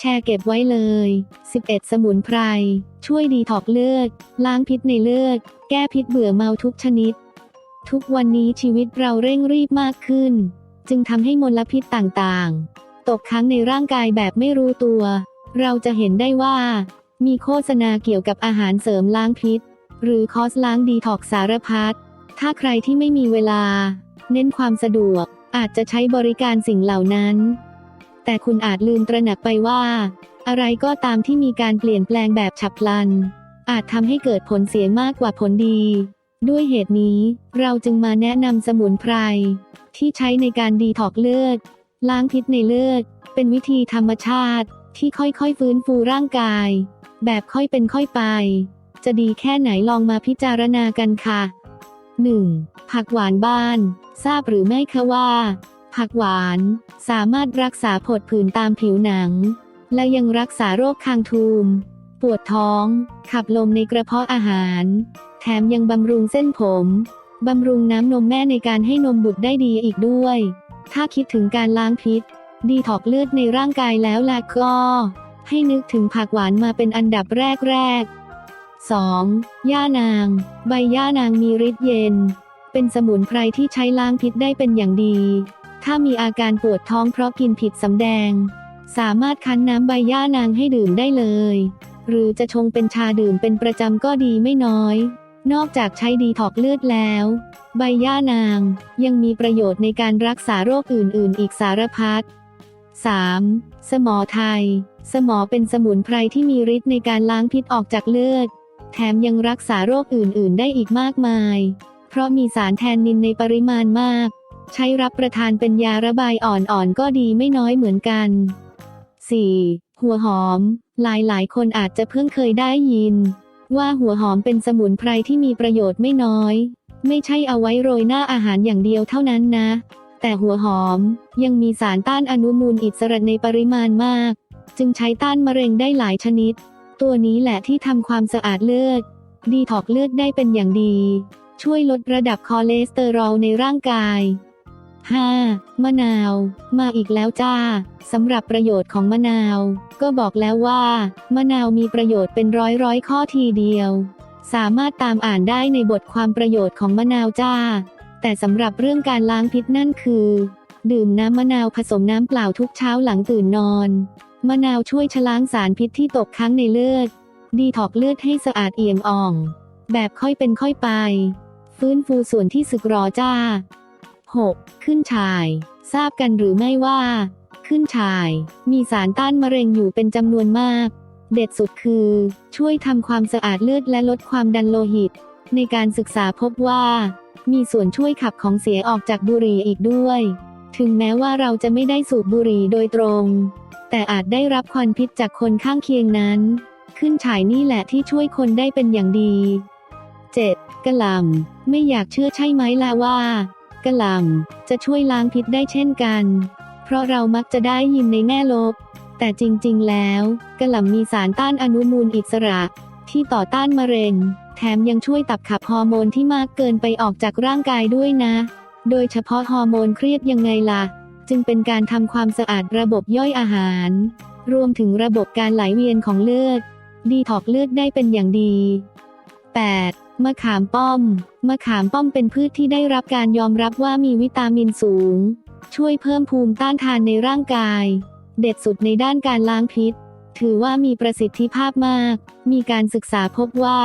แชร์เก็บไว้เลย 11 สมุนไพร ช่วยดีท็อกเลือด ล้างพิษในเลือด แก้พิษเบื่อเมาทุกชนิด ทุกวันนี้ชีวิตเราเร่งรีบมากขึ้น จึงทำให้มลพิษต่างๆ ตกค้างในร่างกายแบบไม่รู้ตัว เราจะเห็นได้ว่า มีโฆษณาเกี่ยวกับอาหารเสริมล้างพิษ หรือคอสล้างดีท็อกสารพัด ถ้าใครที่ไม่มีเวลา เน้นความสะดวกอาจจะใช้บริการสิ่งเหล่านั้น แต่คุณอาจลืมตระหนักไปว่า อะไรก็ตามที่มีการเปลี่ยนแปลงแบบฉับพลัน อาจทำให้เกิดผลเสียมากกว่าผลดี ด้วยเหตุนี้ เราจึงมาแนะนำสมุนไพร ที่ใช้ในการดีท็อกเลือด ล้างพิษในเลือด เป็นวิธีธรรมชาติที่ค่อยๆฟื้นฟูร่างกาย แบบค่อยเป็นค่อยไป จะดีแค่ไหนลองมาพิจารณากันค่ะ 1. ผักหวานบ้าน ทราบหรือไม่คะว่า ผักหวาน สามารถรักษาผดผื่นตามผิวหนัง และยังรักษาโรคคางทูม ปวดท้อง ขับลมในกระเพาะอาหาร แถมยังบำรุงเส้นผม บำรุงน้ำนมแม่ในการให้นมบุตรได้ดีอีกด้วย ถ้าคิดถึงการล้างพิษ ดีถอกเลือดในร่างกายแล้วล่ะก็ ให้นึกถึงผักหวานมาเป็นอันดับแรกๆ 2. ย่านาง ใบย่านางมีฤทธิ์เย็น เป็นสมุนไพรที่ใช้ล้างพิษได้เป็นอย่างดี ถ้ามีอาการปวดท้องเพราะกินผิดสำแดง สามารถคั้นน้ำใบย่านางให้ดื่มได้เลย หรือจะชงเป็นชาดื่มเป็นประจำก็ดีไม่น้อย นอกจากใช้ดีถอกเลือดแล้ว ใบย่านางยังมีประโยชน์ในการรักษาโรคอื่น ๆ อีกสารพัด 3. สมอไทย สมอเป็นสมุนไพรที่มีฤทธิ์ในการล้างพิษออกจากเลือด แถมยังรักษาโรคอื่น ๆ ได้อีกมากมาย เพราะมีสารแทนนินในปริมาณมาก ใช้รับประทานเป็นยาระบายอ่อนๆ ก็ดีไม่น้อยเหมือนกัน 4. หัวหอม หลายๆ คนอาจจะเพิ่งเคยได้ยิน ว่าหัวหอมเป็นสมุนไพรที่มีประโยชน์ไม่น้อย ไม่ใช่เอาไว้โรยหน้าอาหารอย่างเดียวเท่านั้นนะ แต่หัวหอมยังมีสารต้านอนุมูลอิสระในปริมาณมาก จึงใช้ต้านมะเร็งได้หลายชนิด ตัวนี้แหละที่ทำความสะอาดเลือด ดีถอกเลือดได้เป็นอย่างดี ช่วยลดระดับคอเลสเตอรอลในร่างกาย 5. มะนาว มาอีกแล้วจ้าสำหรับประโยชน์ของมะนาว ก็บอกแล้วว่า มะนาวมีประโยชน์เป็นร้อยร้อยข้อทีเดียว สามารถตามอ่านได้ในบทความประโยชน์ของมะนาวจ้า แต่สำหรับเรื่องการล้างพิษนั่นคือ ดื่มน้ำมะนาวผสมน้ำเปล่าทุกเช้าหลังตื่นนอน มะนาวช่วยชะล้างสารพิษที่ตกค้างในเลือด ดีถอกเลือดให้สะอาดเอี่ยมอ่อง แบบค่อยเป็นค่อยไป ฟื้นฟูส่วนที่สึกหรอจ้า 6. ขึ้นฉ่าย ทราบกันหรือไม่ว่า ขึ้นฉ่าย มีสารต้านมะเร็งอยู่เป็นจำนวนมาก เด็ดสุดคือ ช่วยทำความสะอาดเลือดและลดความดันโลหิต ในการศึกษาพบว่า มีส่วนช่วยขับของเสียออกจากบุหรี่อีกด้วย ถึงแม้ว่าเราจะไม่ได้สูบบุหรี่โดยตรง แต่อาจได้รับควันพิษจากคนข้างเคียงนั้น ขึ้นฉายนี่แหละที่ช่วยคนได้เป็นอย่างดี 7. กะหล่ำไม่อยากเชื่อใช่ไหมล่ะว่า กะหล่ำจะช่วยล้างพิษได้เช่นกัน เพราะเรามักจะได้ยินในแง่ลบ แต่จริงๆ แล้วกะหล่ำมีสารต้านอนุมูลอิสระ ที่ต่อต้านมะเร็ง แถมยังช่วยตับขับฮอร์โมนที่มากเกินไปออกจากร่างกายด้วยนะ โดยเฉพาะฮอร์โมนเครียดยังไงล่ะ จึงเป็นการทำความสะอาดระบบย่อยอาหาร รวมถึงระบบการไหลเวียนของเลือด ดีถอกเลือดได้เป็นอย่างดี 8. มะขามป้อม มะขามป้อมเป็นพืชที่ได้รับการยอมรับว่ามีวิตามินสูง ช่วยเพิ่มภูมิต้านทานในร่างกาย เด็ดสุดในด้านการล้างพิษ ถือว่ามีประสิทธิภาพมาก มีการศึกษาพบว่า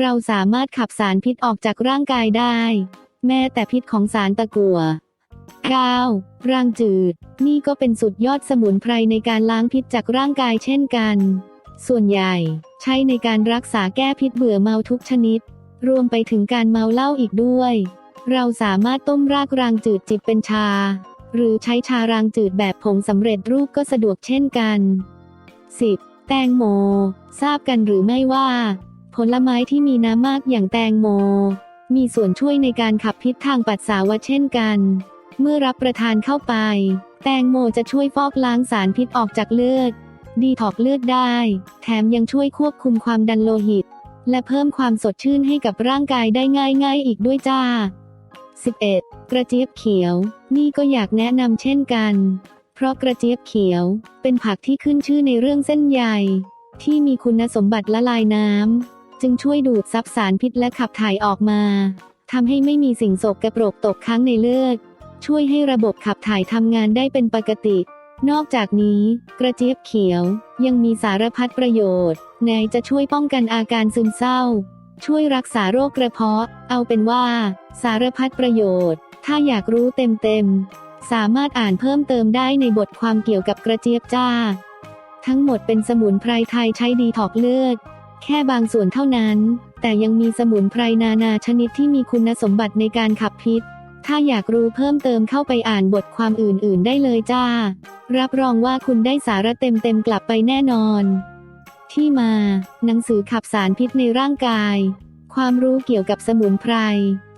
เราสามารถขับสารพิษออกจากร่างกายได้ แม้แต่พิษของสารตะกั่ว 9. ร่างจืด นี่ก็เป็นสุดยอดสมุนไพรในการล้างพิษจากร่างกายเช่นกัน ส่วนใหญ่ ใช้ในการรักษาแก้พิษเบื่อเมาทุกชนิด รวมไปถึงการเมาเหล้าอีกด้วย เราสามารถต้มรากรางจืดจิบเป็นชา หรือใช้ชารางจืดแบบผงสำเร็จรูปก็สะดวกเช่นกัน 10. แตงโม ทราบกันหรือไม่ว่า ผลไม้ที่มีน้ำมากอย่างแตงโม มีส่วนช่วยในการขับพิษทางปัสสาวะเช่นกัน เมื่อรับประทานเข้าไป แตงโมจะช่วยฟอกล้างสารพิษออกจากเลือด ดีถอกเลือดได้ แถมยังช่วยควบคุมความดันโลหิต และเพิ่มความสดชื่นให้กับร่างกายได้ง่ายๆอีกด้วยจ้า 11. กระเจี๊ยบเขียว นี่ก็อยากแนะนำเช่นกัน เพราะกระเจี๊ยบเขียว เป็นผักที่ขึ้นชื่อในเรื่องเส้นใยที่มีคุณสมบัติละลายน้ำจึงช่วยดูดซับสารพิษและขับถ่ายออกมาทำให้ไม่มีสิ่งโสกกระปรกตกค้างในเลือด ช่วยให้ระบบขับถ่ายทำงานได้เป็นปกติ นอกจากนี้ กระเจี๊ยบเขียวยังมีสารพัดประโยชน์ในจะช่วยป้องกันอาการซึมเศร้า ช่วยรักษาโรคกระเพาะ เอาเป็นว่า สารพัดประโยชน์ ถ้าอยากรู้เต็มๆ สามารถอ่านเพิ่มเติมได้ในบทความเกี่ยวกับกระเจี๊ยบจ้า ทั้งหมดเป็นสมุนไพรไทยใช้ดีถอกเลือด แค่บางส่วนเท่านั้น แต่ยังมีสมุนไพรนานาชนิดที่มีคุณสมบัติในการขับพิษ ถ้าอยากรู้เพิ่มเติมเข้าไปอ่านบทความอื่นๆ ได้เลยจ้า รับรองว่าคุณได้สาระเต็มๆกลับไปแน่นอน ที่มา หนังสือขับสารพิษในร่างกาย ความรู้เกี่ยวกับสมุนไพร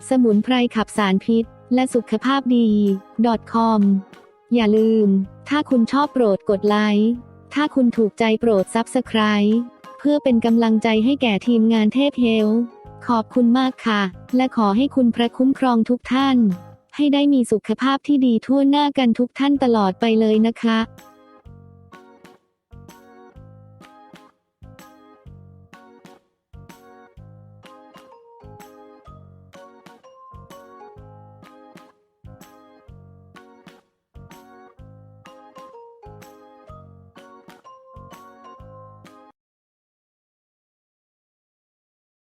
สมุนไพรขับสารพิษ และสุขภาพดี .com อย่าลืม ถ้าคุณชอบโปรดกดไลค์ ถ้าคุณถูกใจโปรดซับสไคร b e เพื่อเป็นกำลังใจให้แก่ทีมงานเทพเฮล ขอบคุณมากค่ะ และขอให้คุณพระคุ้มครองทุกท่าน ให้ได้มีสุขภาพที่ดีทั่วหน้ากันทุกท่านตลอดไปเลยนะคะ